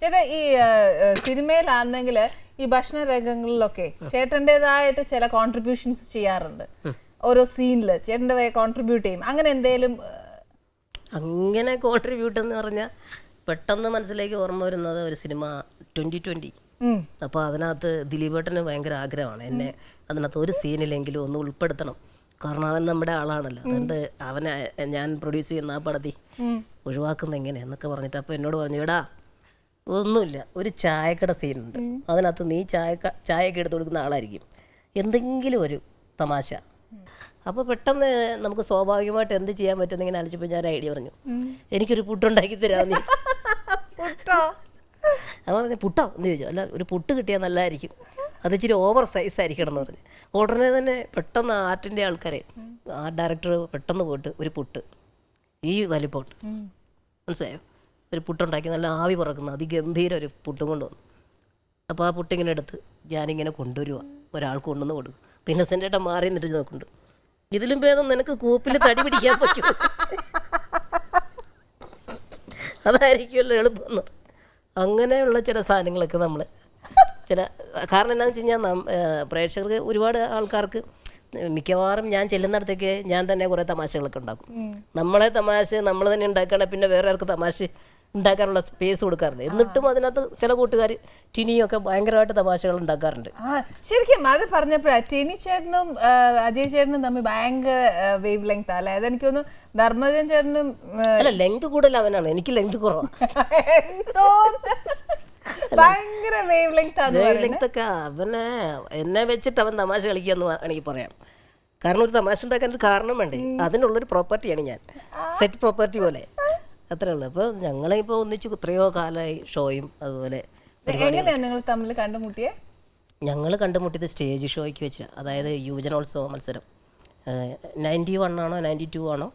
ചേട്ടാ ഈ സിനിമയിലാണെങ്കിൽ ഈ ഭക്ഷണ രംഗങ്ങളിലൊക്കെ ചേട്ടന്റെതായിട്ട് ചില കോൺട്രിബ്യൂഷൻസ് ചെയ്യാറുണ്ട്. ഓരോ സീനിൽ ചേട്ടന്റെ കോൺട്രിബ്യൂട്ട് ചെയ്യും. അങ്ങനെ എന്തേലും അങ്ങനെ കോൺട്രിബ്യൂട്ട് എന്ന് പറഞ്ഞാൽ പെട്ടെന്ന് മനസ്സിലേക്ക് ഓർമ്മ വരുന്നത് ഒരു സിനിമ ട്വന്റി ട്വന്റി ഉം. അപ്പോൾ അതിനകത്ത് ദിലീപേട്ടന് ഭയങ്കര ആഗ്രഹമാണ് എന്നെ അതിനകത്ത് ഒരു സീനിലെങ്കിലും ഒന്ന് ഉൾപ്പെടുത്തണം. കാരണം അവൻ നമ്മുടെ ആളാണല്ലോ. അതുകൊണ്ട് അവനെ ഞാൻ പ്രൊഡ്യൂസ് ചെയ്യുന്ന ആ പടത്തി ഒഴിവാക്കുന്ന എങ്ങനെ എന്നൊക്കെ പറഞ്ഞിട്ട് അപ്പോൾ എന്നോട് പറഞ്ഞു എടാ ഒന്നുമില്ല. ഒരു ചായക്കട സീനുണ്ട്. അതിനകത്ത് നീ ചായ ചായയൊക്കെ എടുത്തു കൊടുക്കുന്ന ആളായിരിക്കും. എന്തെങ്കിലും ഒരു തമാശ. അപ്പോൾ പെട്ടെന്ന് നമുക്ക് സ്വാഭാവികമായിട്ട് എന്ത് ചെയ്യാൻ പറ്റുമെന്ന് ഇങ്ങനെ അലച്ചപ്പോൾ ഞാൻ ഐഡിയ പറഞ്ഞു. എനിക്കൊരു പുട്ടുണ്ടാക്കി തരാമെന്ന് അത് പറഞ്ഞു പുട്ടോ? എന്ന് ചോദിച്ചു. അല്ല ഒരു പുട്ട് കിട്ടിയാൽ നല്ലതായിരിക്കും. അത് ഇച്ചിരി ഓവർ സൈസ് ആയിരിക്കണം എന്ന് പറഞ്ഞു. ഉടനെ തന്നെ പെട്ടെന്ന് ആർട്ടിന്റെ ആൾക്കാരെ ആ ഡയറക്ടർ പെട്ടെന്ന് പോയിട്ട് ഒരു പുട്ട് ഈ വലിപ്പോട്ട് മനസ്സിലായോ? ഒരു പുട്ടുണ്ടാക്കി നല്ല ആവി പറക്കുന്ന. അതിഗംഭീര ഒരു പുട്ടും കൊണ്ടുവന്നു. അപ്പോൾ ആ പുട്ടിങ്ങനെ എടുത്ത് ഞാനിങ്ങനെ കൊണ്ടുവരുക ഒരാൾക്ക് കൊണ്ടുവന്ന് കൊടുക്കും. പിന്നെ സെന്റേട്ട മാറി നിന്നിട്ട് നോക്കുന്നുണ്ട്. ഇതിലും ഭേദം നിനക്ക് കൂപ്പിൽ തടി പിടിക്കാൻ പറ്റും. അതായിരിക്കുമല്ലോ എളുപ്പം. അങ്ങനെയുള്ള ചില സാധനങ്ങളൊക്കെ നമ്മൾ ചില കാരണം എന്താണെന്ന് വെച്ച് കഴിഞ്ഞാൽ പ്രേക്ഷകർക്ക് ഒരുപാട് ആൾക്കാർക്ക് മിക്കവാറും ഞാൻ ചെല്ലുന്നിടത്തേക്ക് ഞാൻ തന്നെ കുറേ തമാശകളൊക്കെ ഉണ്ടാക്കും. നമ്മളെ തമാശ നമ്മൾ തന്നെ ഉണ്ടാക്കുകയാണെങ്കിൽ പിന്നെ വേറെ ആർക്ക് തമാശ ഉണ്ടാക്കാനുള്ള സ്പേസ് കൊടുക്കാറുണ്ട് എന്നിട്ടും അതിനകത്ത് ചില കൂട്ടുകാർ ടിനിയൊക്കെ ഭയങ്കരമായിട്ട് തമാശകൾ ഉണ്ടാക്കാറുണ്ട്. ശരിക്കും അത് പറഞ്ഞപ്പോഴാണ് ടിനി ചേട്ടനും അജയ് ചേട്ടനും തമ്മിൽ ഭയങ്കര വേവ് ലെങ്ത് അല്ലേ? അതെനിക്ക് തോന്നുന്നു ധർമ്മജൻ ചേട്ടനും അല്ല ലെങ്ത് കൂടുതൽ അവനാണ്. എനിക്ക് ലെങ്ത് കുറവാണ് ഭയങ്കര വേവ് ലെങ്ത് വേവ് ലെങ്ത് ഒക്കെ അവനെ എന്നെ വെച്ചിട്ട് അവൻ തമാശ കളിക്കാന്ന് വേണമെങ്കിൽ പറയാം. കാരണം ഒരു തമാശ ഉണ്ടാക്കാൻ ഒരു കാരണം വേണ്ടേ? അതിനുള്ളൊരു പ്രോപ്പർട്ടിയാണ് ഞാൻ. സെറ്റ് പ്രോപ്പർട്ടി പോലെ. അത്രേ ഉള്ളൂ. അപ്പോൾ ഞങ്ങളിപ്പോൾ ഒന്നിച്ച് എത്രയോ കാലമായി ഷോയും അതുപോലെ നിങ്ങൾ തമ്മിൽ കണ്ടുമുട്ടിയേ? ഞങ്ങൾ കണ്ടുമുട്ടിയത് സ്റ്റേജ് ഷോയ്ക്ക് വെച്ച്. അതായത് യുവജനോത്സവ മത്സരം. നയന്റി വൺ ആണോ നയന്റി ടു ആണോ?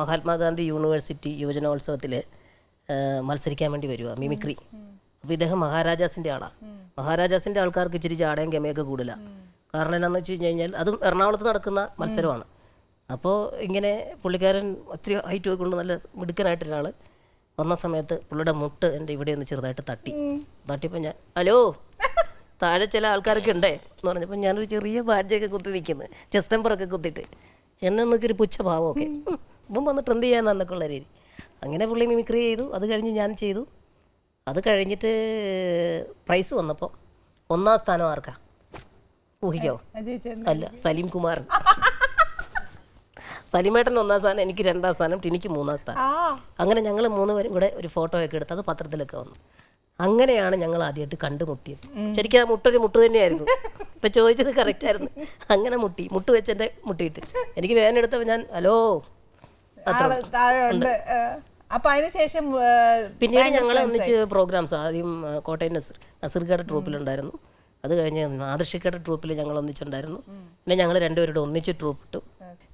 മഹാത്മാഗാന്ധി യൂണിവേഴ്സിറ്റി യുവജനോത്സവത്തിൽ മത്സരിക്കാൻ വേണ്ടി വരുവാ മിമിക്രി. അപ്പോൾ ഇദ്ദേഹം മഹാരാജാസിന്റെ ആളാണ് മഹാരാജാസിന്റെ ആൾക്കാർക്ക് ഇച്ചിരി ചാടയും ഗമയൊക്കെ കൂടുതലാണ് കാരണം എന്താണെന്ന് വെച്ച് കഴിഞ്ഞ് കഴിഞ്ഞാൽ അതും എറണാകുളത്ത് നടക്കുന്ന മത്സരമാണ്. അപ്പോൾ ഇങ്ങനെ പുള്ളിക്കാരൻ ഒത്തിരി ഹൈറ്റ് ഒക്കെ കൊണ്ട് നല്ല മിടുക്കനായിട്ടൊരാൾ വന്ന സമയത്ത് പുള്ളിയുടെ മുട്ട് എന്റെ ഇവിടെ ഒന്ന് ചെറുതായിട്ട് തട്ടി. തട്ടിയപ്പോൾ ഞാൻ ഹലോ താഴെ ചില ആൾക്കാരൊക്കെ ഉണ്ടേ? എന്ന് പറഞ്ഞപ്പോൾ ഞാനൊരു ചെറിയ ബാഡ്ജൊക്കെ കുത്തി നിൽക്കുന്നത് ചെസ്റ്റ് നമ്പറൊക്കെ കുത്തിയിട്ട്. എന്നെ നോക്കിയൊരു പുച്ഛ ഭാവമൊക്കെ. ഇവൻ വന്നിട്ട് എന്ത് ചെയ്യാന്നൊക്കെ ഉള്ള രീതി. അങ്ങനെ പുള്ളി മിമിക്രി ചെയ്തു. അത് കഴിഞ്ഞ് ഞാൻ ചെയ്തു. അത് കഴിഞ്ഞിട്ട് പ്രൈസ് വന്നപ്പോൾ ഒന്നാം സ്ഥാനം ആർക്കാ? ഊഹിക്കോ അല്ല സലീം കുമാർ സലീമേട്ടൻ ഒന്നാം സ്ഥാനം എനിക്ക് രണ്ടാം സ്ഥാനം ടിനിക്ക് മൂന്നാം സ്ഥാനം. അങ്ങനെ ഞങ്ങൾ മൂന്ന് പേരും കൂടെ ഒരു ഫോട്ടോ ഒക്കെ എടുത്ത് അത് പത്രത്തിലൊക്കെ വന്നു. അങ്ങനെയാണ് ഞങ്ങൾ ആദ്യമായിട്ട് കണ്ടുമുട്ടിയത്. ശരിക്കും ആ മുട്ടൊരു മുട്ട് തന്നെയായിരുന്നു. ഇപ്പൊ ചോദിച്ചത് കറക്റ്റ് ആയിരുന്നു. അങ്ങനെ മുട്ടി മുട്ട് വെച്ച് എന്റെ മുട്ടിയിട്ട്. എനിക്ക് വേദന എടുത്തപ്പോൾ ഞാൻ ഹലോ. അപ്പൊ അതിനുശേഷം പിന്നീട് ഞങ്ങൾ ഒന്നിച്ച് പ്രോഗ്രാംസ് ആദ്യം കോട്ടയം നസീർ നസീർക്കയുടെ ട്രൂപ്പിലുണ്ടായിരുന്നു അത് കഴിഞ്ഞ് ആദർശിക്കയുടെ ട്രൂപ്പിൽ ഞങ്ങൾ ഒന്നിച്ചുണ്ടായിരുന്നു. പിന്നെ ഞങ്ങൾ രണ്ടുപേരുടെ ഒന്നിച്ച് ട്രൂപ്പ് ഇട്ടു.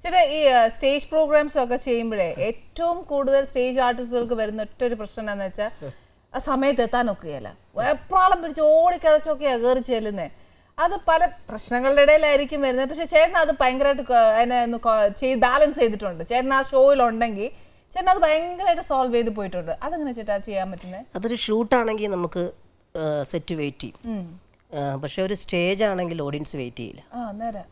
ചേട്ടാ ഈ സ്റ്റേജ് പ്രോഗ്രാംസ് ഒക്കെ ചെയ്യുമ്പോഴേ ഏറ്റവും കൂടുതൽ സ്റ്റേജ് ആർട്ടിസ്റ്റുകൾക്ക് വരുന്ന ഒറ്റൊരു പ്രശ്നം എന്താന്ന് വെച്ചാൽ ആ സമയത്ത് എത്താൻ ഒക്കുകയല്ല. എപ്രാളം പിടിച്ച് ഓടിക്കതച്ചൊക്കെയാണ് കയറി ചെല്ലുന്നത് അത് പല പ്രശ്നങ്ങളുടെ ഇടയിലായിരിക്കും വരുന്നത്. പക്ഷെ ചേട്ടൻ അത് ഭയങ്കരമായിട്ട് അതിനെ ചെയ്ത് ബാലൻസ് ചെയ്തിട്ടുണ്ട്. ചേട്ടൻ ആ ഷോയിൽ ഉണ്ടെങ്കിൽ ചേട്ടൻ അത് ഭയങ്കരമായിട്ട് സോൾവ് ചെയ്ത് പോയിട്ടുണ്ട്. അതെങ്ങനെ ചേട്ടാ ചെയ്യാൻ പറ്റുന്നത് അതൊരു ഷൂട്ടാണെങ്കിൽ നമുക്ക് സെറ്റ് വെയിറ്റ് ചെയ്യും. പക്ഷേ ഒരു സ്റ്റേജ് ആണെങ്കിൽ ഓഡിയൻസ് വെയിറ്റ് ചെയ്യില്ല.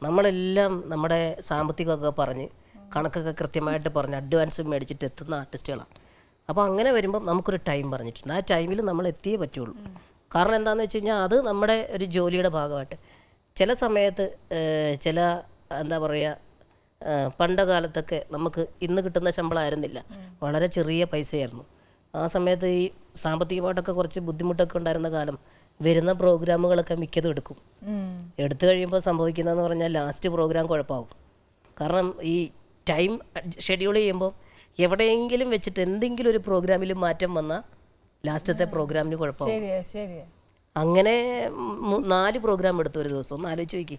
നമ്മളെല്ലാം നമ്മുടെ സാമ്പത്തികമൊക്കെ പറഞ്ഞ് കണക്കൊക്കെ കൃത്യമായിട്ട് പറഞ്ഞ് അഡ്വാൻസ് മേടിച്ചിട്ട് എത്തുന്ന ആർട്ടിസ്റ്റുകളാണ് അപ്പോൾ അങ്ങനെ വരുമ്പോൾ നമുക്കൊരു ടൈം പറഞ്ഞിട്ടുണ്ട്. ആ ടൈമിൽ നമ്മൾ എത്തിയേ പറ്റുള്ളൂ. കാരണം എന്താണെന്ന് വെച്ച് കഴിഞ്ഞാൽ അത് നമ്മുടെ ഒരു ജോലിയുടെ ഭാഗമായിട്ട്. ചില സമയത്ത് ചില എന്താ പറയുക പണ്ട കാലത്തൊക്കെ നമുക്ക് ഇന്ന് കിട്ടുന്ന ശമ്പളമായിരുന്നില്ല വളരെ ചെറിയ പൈസയായിരുന്നു. ആ സമയത്ത് ഈ സാമ്പത്തികമായിട്ടൊക്കെ കുറച്ച് ബുദ്ധിമുട്ടൊക്കെ ഉണ്ടായിരുന്ന കാലം വരുന്ന പ്രോഗ്രാമുകളൊക്കെ മിക്കതും എടുക്കും. എടുത്തു കഴിയുമ്പോൾ സംഭവിക്കുന്നതെന്ന് പറഞ്ഞാൽ ലാസ്റ്റ് പ്രോഗ്രാം കുഴപ്പമാവും കാരണം ഈ ടൈം ഷെഡ്യൂൾ ചെയ്യുമ്പോൾ എവിടെയെങ്കിലും വെച്ചിട്ട് എന്തെങ്കിലും ഒരു പ്രോഗ്രാമിൽ മാറ്റം വന്നാൽ ലാസ്റ്റത്തെ പ്രോഗ്രാമിന് കുഴപ്പമാവും അങ്ങനെ നാല് പ്രോഗ്രാം എടുത്തു ഒരു ദിവസം. ഒന്ന് ആലോചിച്ച് നോക്കി.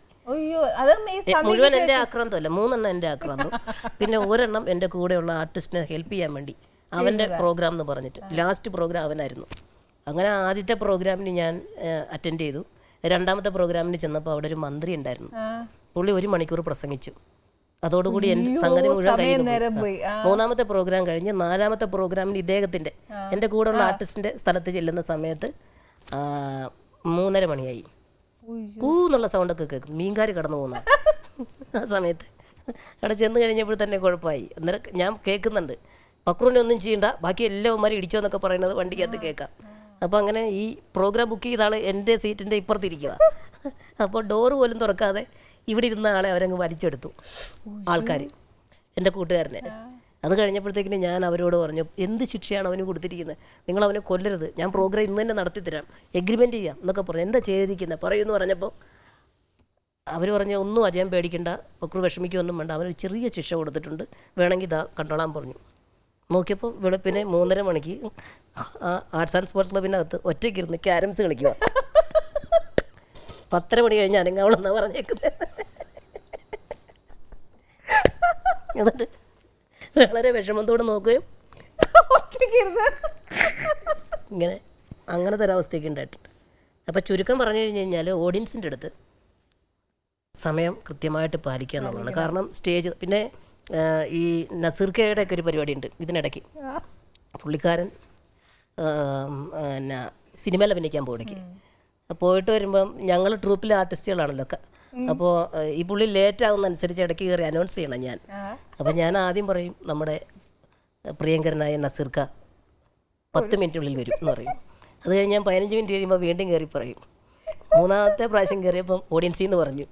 മുഴുവൻ എന്റെ ആക്രാന്തമല്ല മൂന്നെണ്ണം എന്റെ ആക്രാന്തം. പിന്നെ ഒരെണ്ണം എന്റെ കൂടെയുള്ള ആർട്ടിസ്റ്റിനെ ഹെൽപ്പ് ചെയ്യാൻ വേണ്ടി അവന്റെ പ്രോഗ്രാം എന്ന് പറഞ്ഞിട്ട്. ലാസ്റ്റ് പ്രോഗ്രാം അവനായിരുന്നു. അങ്ങനെ ആദ്യത്തെ പ്രോഗ്രാമിന് ഞാൻ അറ്റൻഡ് ചെയ്തു. രണ്ടാമത്തെ പ്രോഗ്രാമിന് ചെന്നപ്പോൾ അവിടെ ഒരു മന്ത്രി ഉണ്ടായിരുന്നു. പുള്ളി ഒരു മണിക്കൂർ പ്രസംഗിച്ചു. അതോടുകൂടി എന്റെ സംഗതി മുഴുവൻ പോയി. മൂന്നാമത്തെ പ്രോഗ്രാം കഴിഞ്ഞ് നാലാമത്തെ പ്രോഗ്രാമിന് ഇദ്ദേഹത്തിന്റെ എന്റെ കൂടെയുള്ള ആർട്ടിസ്റ്റിന്റെ സ്ഥലത്ത് ചെല്ലുന്ന സമയത്ത് മൂന്നര മണിയായി. കൂ എന്നുള്ള സൗണ്ടൊക്കെ കേൾക്കും മീൻകാർ കടന്നു പോകുന്ന ആ സമയത്ത്. അവിടെ ചെന്ന് കഴിഞ്ഞപ്പോൾ തന്നെ കുഴപ്പമായി. അന്നേരം ഞാൻ കേൾക്കുന്നുണ്ട്. പക്രൂനെ ഒന്നും ചെയ്യണ്ട. ബാക്കി എല്ലാവന്മാരും ഇടിച്ചോ എന്നൊക്കെ പറയുന്നത് വണ്ടിക്കകത്ത് കേൾക്കാം. അപ്പോൾ അങ്ങനെ ഈ പ്രോഗ്രാം ബുക്ക് ചെയ്ത ആൾ എന്റെ സീറ്റിന്റെ ഇപ്പുറത്തിരിക്കുക. അപ്പോൾ ഡോറ് പോലും തുറക്കാതെ ഇവിടെ ഇരുന്ന ആളെ അവരങ്ങ് വലിച്ചെടുത്തു. ആൾക്കാർ എന്റെ കൂട്ടുകാരനെ. അത് കഴിഞ്ഞപ്പോഴത്തേക്കിന് ഞാൻ അവരോട് പറഞ്ഞു എന്ത് ശിക്ഷയാണ് അവന് കൊടുത്തിരിക്കുന്നത്? നിങ്ങൾ അവനെ കൊല്ലരുത്. ഞാൻ പ്രോഗ്രാം ഇന്ന് തന്നെ നടത്തിത്തരാം എഗ്രിമെന്റ് ചെയ്യാം. എന്നൊക്കെ പറഞ്ഞു. എന്താ ചെയ്തിരിക്കുന്നത് പറയുമെന്ന് പറഞ്ഞപ്പോൾ അവർ പറഞ്ഞു ഒന്നും അജയം പേടിക്കേണ്ട. പക്രു വിഷമിക്കൊന്നും വേണ്ട. അവനൊരു ചെറിയ ശിക്ഷ കൊടുത്തിട്ടുണ്ട്. വേണമെങ്കിൽ ഇതാ കണ്ടോളാൻ പറഞ്ഞു. നോക്കിയപ്പോൾ വെളുപ്പിനെ മൂന്നര മണിക്ക് ആ ആർട്സ് ആൻഡ് സ്പോർട്സ് ക്ലബിനകത്ത് ഒറ്റയ്ക്കിരുന്ന് ക്യാരംസ് കളിക്കുക. പത്തര മണി കഴിഞ്ഞ് അനങ്ങാവളെന്നാ പറഞ്ഞേക്കുന്നത് എന്നിട്ട് വളരെ വിഷമത്തോടെ നോക്കുകയും ഇങ്ങനെ അങ്ങനത്തെ ഒരവസ്ഥയൊക്കെ ഉണ്ടായിട്ടുണ്ട്. അപ്പോൾ ചുരുക്കം പറഞ്ഞു കഴിഞ്ഞ് കഴിഞ്ഞാൽ ഓഡിയൻസിന്റെ അടുത്ത് സമയം കൃത്യമായിട്ട് പാലിക്കുക എന്നുള്ളതാണ്. കാരണം സ്റ്റേജ് പിന്നെ ഈ നസീർക്കയുടെ ഒക്കെ ഒരു പരിപാടിയുണ്ട് ഇതിനിടയ്ക്ക്. പുള്ളിക്കാരൻ എന്നാ പിന്നെ സിനിമയിൽ അഭിനയിക്കാൻ പോയിടയ്ക്ക് പോയിട്ട് വരുമ്പം ഞങ്ങൾ ട്രൂപ്പിലെ ആർട്ടിസ്റ്റുകളാണല്ലോ. ഒക്കെ അപ്പോൾ ഈ പുള്ളി ലേറ്റ് ആകുന്നതനുസരിച്ച് ഇടയ്ക്ക് കയറി അനൗൺസ് ചെയ്യണം ഞാൻ. അപ്പം ഞാൻ ആദ്യം പറയും നമ്മുടെ പ്രിയങ്കരനായ നസീർക്ക പത്ത് മിനിറ്റിനുള്ളിൽ വരും എന്ന് പറയും. അത് കഴിഞ്ഞ് ഞാൻ പതിനഞ്ച് മിനിറ്റ് കഴിയുമ്പോൾ വീണ്ടും കയറി പറയും. മൂന്നാമത്തെ പ്രാവശ്യം കയറിയപ്പം ഓഡിയൻസിന്ന് നിന്ന് പറഞ്ഞു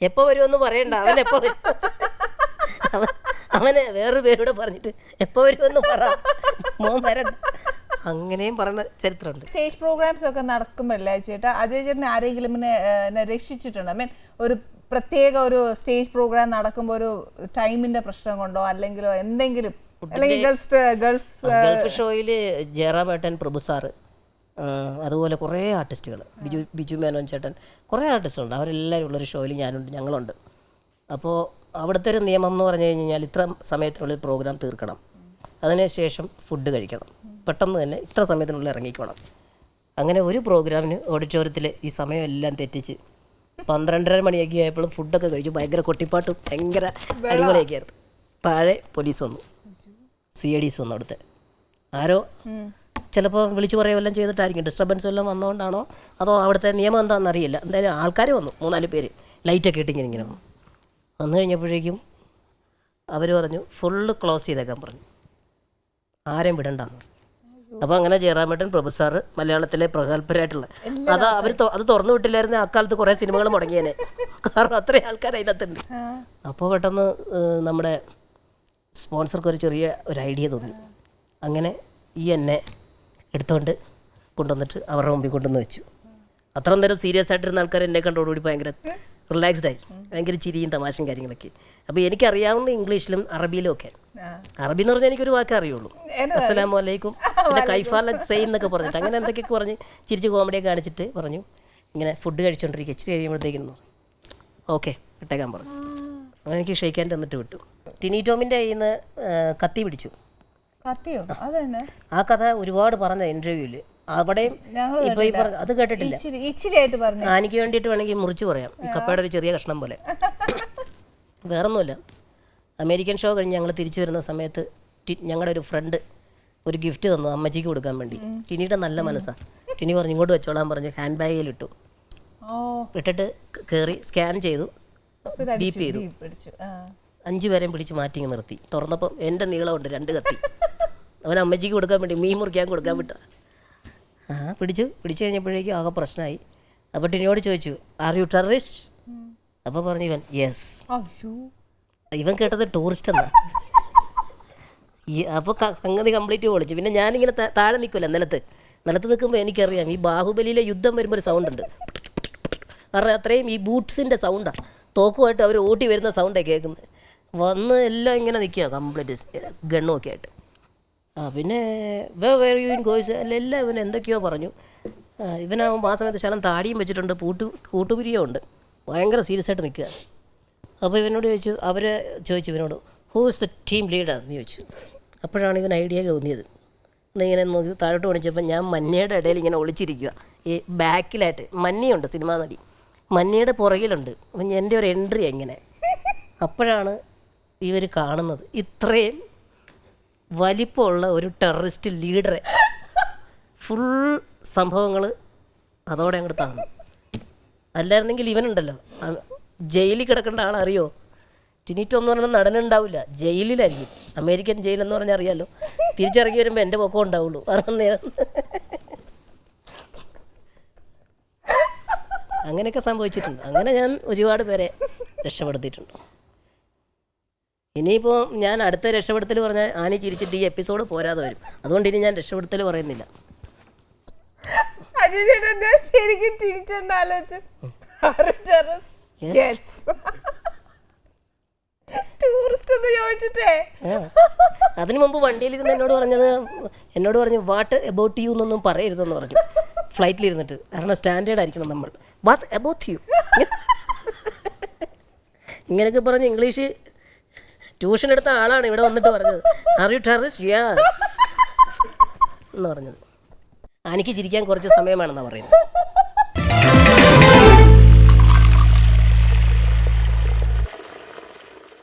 എപ്പോൾ വരുമെന്ന് പറയണ്ട അവൻ എപ്പോൾ അവൻ അവനെ വേറൊരു പേരോട് പറഞ്ഞിട്ട് എപ്പോ വരുമെന്ന് പറ. മോൻ വരണ്ട അങ്ങനെയും പറയുന്ന ചരിത്രമുണ്ട്. സ്റ്റേജ് പ്രോഗ്രാംസ് ഒക്കെ നടക്കുമ്പോഴല്ലേ ചേട്ടാ? അജയ് ചേട്ടനെ ആരെങ്കിലും ഇങ്ങനെ രക്ഷിച്ചിട്ടുണ്ടോ? ഐ മീൻ ഒരു പ്രത്യേക ഒരു സ്റ്റേജ് പ്രോഗ്രാം നടക്കുമ്പോൾ ഒരു ടൈമിന്റെ പ്രശ്നം കൊണ്ടോ അല്ലെങ്കിലോ എന്തെങ്കിലും? അല്ലെങ്കിൽ ഗൾഫ് ഗൾഫ് ഗൾഫ് ഷോയിൽ ജയറാമേട്ടൻ പ്രഭു സാറ് അതുപോലെ കുറേ ആർട്ടിസ്റ്റുകൾ ബിജു ബിജു മേനോൻ ചേട്ടൻ കുറേ ആർട്ടിസ്റ്റുണ്ട് അവരെല്ലാവരും ഉള്ളൊരു ഷോയിൽ ഞാനുണ്ട് ഞങ്ങളുണ്ട്. അപ്പോൾ അവിടുത്തെ ഒരു നിയമം എന്ന് പറഞ്ഞു കഴിഞ്ഞാൽ ഇത്ര സമയത്തിനുള്ളിൽ പ്രോഗ്രാം തീർക്കണം. അതിനുശേഷം ഫുഡ് കഴിക്കണം. പെട്ടെന്ന് തന്നെ ഇത്ര സമയത്തിനുള്ളിൽ ഇറങ്ങിക്കണം. അങ്ങനെ ഒരു പ്രോഗ്രാമിന് ഓഡിറ്റോറിയത്തിൽ ഈ സമയമെല്ലാം തെറ്റിച്ച് പന്ത്രണ്ടര മണിയൊക്കെ ആയപ്പോഴും ഫുഡൊക്കെ കഴിച്ചു ഭയങ്കര കൊട്ടിപ്പാട്ടും ഭയങ്കര അടിപൊളിയൊക്കെ ആയിരുന്നു താഴെ പോലീസ് വന്നു. സി ഐ ഡീസ് വന്നു അവിടുത്തെ. ആരോ ചിലപ്പോൾ വിളിച്ചു പറയുക വല്ലതും ചെയ്തിട്ടായിരിക്കും. ഡിസ്റ്റർബൻസ് എല്ലാം വന്നുകൊണ്ടാണോ അതോ അവിടുത്തെ നിയമം എന്താണെന്ന് അറിയില്ല എന്തായാലും ആൾക്കാർ വന്നു മൂന്നാൽ പേര്. ലൈറ്റൊക്കെ ഇട്ടിങ്ങനെ ഇങ്ങനെ വന്നു. വന്നു കഴിഞ്ഞപ്പോഴേക്കും അവർ പറഞ്ഞു ഫുള്ള് ക്ലോസ് ചെയ്തേക്കാൻ പറഞ്ഞു. ആരെയും വിടണ്ടെന്ന് പറഞ്ഞു. അപ്പോൾ അങ്ങനെ ജയറാമേട്ടൻ പ്രൊഫസർ മലയാളത്തിലെ പ്രഗത്ഭരായിട്ടുള്ള അത് അവർ അത് തുറന്നു വിട്ടില്ലായിരുന്നു അക്കാലത്ത് കുറേ സിനിമകൾ മുടങ്ങിയേനെ. കാരണം അത്രയും ആൾക്കാർ അതിനകത്തുണ്ട്. അപ്പോൾ പെട്ടെന്ന് നമ്മുടെ സ്പോൺസർക്ക് ഒരു ചെറിയ ഒരു ഐഡിയ തോന്നി. അങ്ങനെ ഈ എന്നെ എടുത്തുകൊണ്ട് കൊണ്ടുവന്നിട്ട് അവരുടെ മുമ്പിൽ കൊണ്ടുവന്ന് വെച്ചു. അത്ര നേരം സീരിയസ് ആയിട്ടിരുന്ന ആൾക്കാർ എന്നെ കണ്ടോടുകൂടി ഭയങ്കര റിലാക്സ്ഡ് ആയി. ഭയങ്കര ചിരിയും തമാശയും കാര്യങ്ങളൊക്കെ. അപ്പോൾ എനിക്കറിയാവുന്ന ഇംഗ്ലീഷിലും അറബിയിലും ഒക്കെ. അറബി എന്ന് പറഞ്ഞാൽ എനിക്കൊരു വാക്കേ അറിയുള്ളൂ. അസ്സലാമു അലൈക്കും. പിന്നെ കൈഫാല സെയിം എന്നൊക്കെ പറഞ്ഞിട്ട് അങ്ങനെ എന്തൊക്കെയൊക്കെ പറഞ്ഞ് ചിരിച്ച് കോമഡിയൊക്കെ കാണിച്ചിട്ട് പറഞ്ഞു. ഇങ്ങനെ ഫുഡ് കഴിച്ചുകൊണ്ടിരിക്കുക ഇച്ചിരി കഴിയുമ്പോഴത്തേക്കും ഓക്കെ ഇട്ടേക്കാൻ പറഞ്ഞു. അങ്ങനെ എനിക്ക് ഷെയ്ക്കാൻ തന്നിട്ട് വിട്ടു. ടിനി ടോമിന്റെ കയ്യിൽ നിന്ന് കത്തി പിടിച്ചു. കത്തിയോ? ആ കഥ ഒരുപാട് പറഞ്ഞ ഇന്റർവ്യൂവിൽ അവിടെയും ഇപ്പൊ ഈ പറഞ്ഞ അത് കേട്ടിട്ടില്ല. ഇച്ചിരി ഇച്ചിരി പറഞ്ഞു. ആനിക്ക് വേണ്ടിയിട്ട് വേണമെങ്കിൽ മുറിച്ച് പറയാം. ഈ കപ്പയുടെ ഒരു ചെറിയ കഷ്ണം പോലെ. വേറൊന്നുമില്ല. അമേരിക്കൻ ഷോ കഴിഞ്ഞ് ഞങ്ങൾ തിരിച്ചു വരുന്ന സമയത്ത് ഞങ്ങളുടെ ഒരു ഫ്രണ്ട് ഒരു ഗിഫ്റ്റ് തന്നു അമ്മച്ചിക്ക് കൊടുക്കാൻ വേണ്ടി. ടിനിയുടെ നല്ല മനസ്സാണ് ടിനി പറഞ്ഞു ഇങ്ങോട്ട് വെച്ചോളാൻ പറഞ്ഞു. ഹാൻഡ് ബാഗിൽ ഇട്ടു. ഇട്ടിട്ട് കയറി സ്കാൻ ചെയ്തു. ബീപ്പ് ചെയ്തു. അഞ്ചു പേരെയും പിടിച്ച് മാറ്റി നിർത്തി. തുറന്നപ്പം എന്റെ നീളമുണ്ട് രണ്ട് കത്തി. അവൻ അമ്മച്ചിക്ക് കൊടുക്കാൻ വേണ്ടി മീൻ മുറിക്കാൻ കൊടുക്കാൻ വിട്ട ആ പിടിച്ചു. പിടിച്ചു കഴിഞ്ഞപ്പോഴേക്കും ആകെ പ്രശ്നമായി. അപ്പോൾ ടിനിയോട് ചോദിച്ചു ആർ യു ടെററിസ്റ്റ് അപ്പോൾ പറഞ്ഞു ഇവൻ യെസ് ഇവൻ കേട്ടത് ടൂറിസ്റ്റ് എന്നാ. അപ്പോൾ സംഗതി കംപ്ലീറ്റ് പൊളിച്ചു. പിന്നെ ഞാനിങ്ങനെ താഴെ നിൽക്കില്ല നിലത്ത്. നിലത്ത് നിൽക്കുമ്പോൾ എനിക്കറിയാം ഈ ബാഹുബലിയിലെ യുദ്ധം വരുമ്പോൾ ഒരു സൗണ്ട് ഉണ്ട്. കാരണം അത്രയും ഈ ബൂട്ട്സിന്റെ സൗണ്ടാണ് തോക്കുമായിട്ട് അവർ ഓട്ടി വരുന്ന സൗണ്ടാണ് കേൾക്കുന്നത് വന്ന് എല്ലാം ഇങ്ങനെ നിൽക്കുക കംപ്ലീറ്റ് ഗണ്ണൊക്കെ ആയിട്ട് ആ പിന്നെ വേർ യു ഇൻ കോഴ്സ് അല്ല എല്ലാം ഇവൻ എന്തൊക്കെയോ പറഞ്ഞു. ഇവനാകുമ്പോൾ ആ സമയത്ത് ശലം താടിയും വെച്ചിട്ടുണ്ട് പൂട്ടു കൂട്ടുകുരിയോ ഉണ്ട്. ഭയങ്കര സീരിയസ് ആയിട്ട് നിൽക്കുക. അപ്പോൾ ഇവനോട് ചോദിച്ചു അവരെ ചോദിച്ചു ഇവനോട് who is the team leader എന്ന് ചോദിച്ചു. അപ്പോഴാണ് ഇവൻ ഐഡിയ തോന്നിയത്. ഇങ്ങനെ നോക്കി താഴോട്ട് വിളിച്ചപ്പോൾ ഞാൻ മഞ്ഞയുടെ ഇടയിൽ ഇങ്ങനെ ഒളിച്ചിരിക്കുക ഈ ബാക്കിലായിട്ട് മഞ്ഞയുണ്ട് സിനിമാ നടി. മഞ്ഞയുടെ പുറകിലുണ്ട്. അപ്പം എന്റെ ഒരു എൻട്രി ഇങ്ങനെ. അപ്പോഴാണ് ഇവർ കാണുന്നത്. ഇത്രയും വലിപ്പമുള്ള ഒരു ടെററിസ്റ്റ് ലീഡറെ. ഫുൾ സംഭവങ്ങൾ അതോടെ അങ്ങോട്ട് താന്നു. അല്ലായിരുന്നെങ്കിൽ ഇവനുണ്ടല്ലോ. ജയിലിൽ കിടക്കേണ്ട ആളറിയോ? ടിനിറ്റോ എന്ന് പറയുന്ന നടനുണ്ടാവില്ല. ജയിലിലായിരിക്കും. അമേരിക്കൻ ജയിലെന്ന് പറഞ്ഞാൽ അറിയാലോ. തിരിച്ചിറങ്ങി വരുമ്പോൾ എന്റെ പൊക്കം ഉണ്ടാവുള്ളൂ. കാരണം അങ്ങനെയൊക്കെ സംഭവിച്ചിട്ടുണ്ട്. അങ്ങനെ ഞാൻ ഒരുപാട് പേരെ രക്ഷപ്പെടുത്തിയിട്ടുണ്ട്. ഇനിയിപ്പോൾ ഞാൻ അടുത്ത രക്ഷപ്പെടുത്തൽ പറഞ്ഞാൽ ആന ചിരിച്ചിട്ട് ഈ എപ്പിസോഡ് പോരാതെ വരും. അതുകൊണ്ട് ഇനി ഞാൻ രക്ഷപ്പെടുത്തൽ പറയുന്നില്ല. ശരിക്കും തിരിച്ചെന്നെ ആലോചിച്ചു. Yes. ടൂറിസ്റ്റ് എന്ന് ചോദിച്ചിട്ടേ. അതിനു മുമ്പ് വണ്ടിയിലിരുന്ന് എന്നോട് പറഞ്ഞത് എന്നോട് പറഞ്ഞു വാട്ട് എബൌട്ട് യു എന്നൊന്നും പറയരുതെന്ന് പറഞ്ഞു. ഫ്ലൈറ്റിലിരുന്നിട്ട് കാരണം സ്റ്റാൻഡേർഡ് ആയിരിക്കണം നമ്മൾ. വാട്ട് എബൌട്ട് യു ഇങ്ങനെയൊക്കെ പറഞ്ഞ് ഇംഗ്ലീഷ് ട്യൂഷൻ എടുത്ത ആളാണ് ഇവിടെ വന്നിട്ട് പറഞ്ഞത്. ആർ യു ടെററിസ്റ്റ് യാസ് എന്ന് പറഞ്ഞത്. എനിക്ക് ചിരിക്കാൻ കുറച്ച് സമയമാണെന്നാണ് പറയുന്നത്.